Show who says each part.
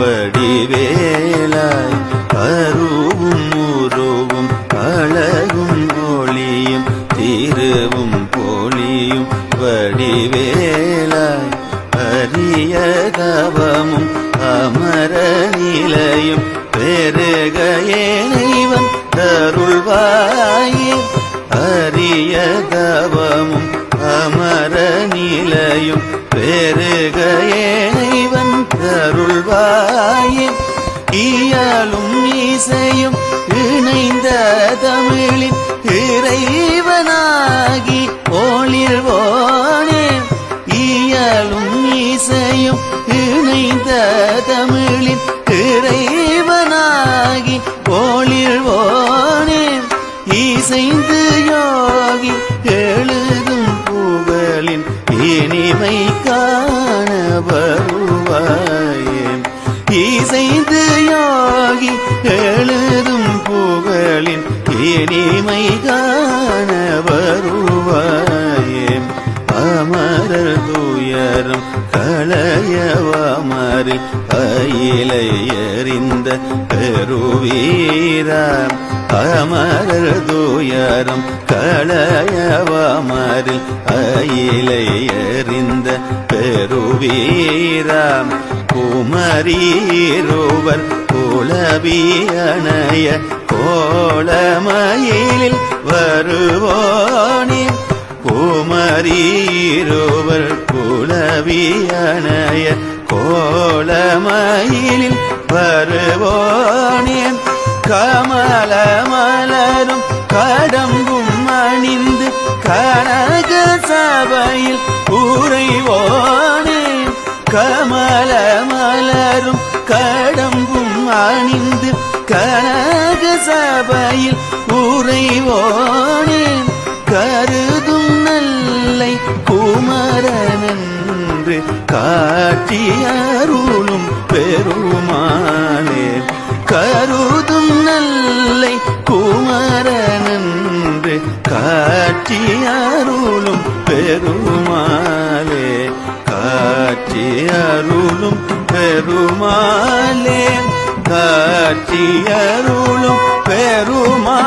Speaker 1: வடிவேலாய் அருவும் உருவும் அழகும் ஒளியும் தீருவும் போலியும். வடிவேலாய் அரிய தவமும் அமர நிலையும். பெருக ஏனைவன் தருள்வாயே அரிய தவமும் அமர நிலையும். பெருக இணைந்த தமிழின் இறைவனாகி ஒளிர்வோனே இயலும் இசையும் இணைந்த தமிழின் இறைவனாகி ஒளிர்வோனே இசைந்து யோகி எழுதும் புகழின் இனிமைக்கா இனிமை காண வருவாயே அமரர் துயரும் களையவமரு அயிலை எறிந்த பெருவீரா. அமரர் துயரும் களயவமரில் அயிலை எறிந்த பெருவீரா குமரீரோவர் குலவியணைய கோலமயிலில் வருவோனே. குமரீரோவர் குலவியணைய கோலமயிலில் வருவோனே. கமல மலரும் கடம்பும் அணிந்து கனக சபையில் உறைவோனே. கமல மலரும் கடம்பும் அணிந்து கனக சபையில் உறைவோனேன் கருதும் நல்லை குமரனன்று காட்டியருளும் பெருமானே. கருதும் நல்லை குமரனன்று காட்டியருளும் பெருமாளே காட்சி பெருமாளே காட்சியருளும் பெருமா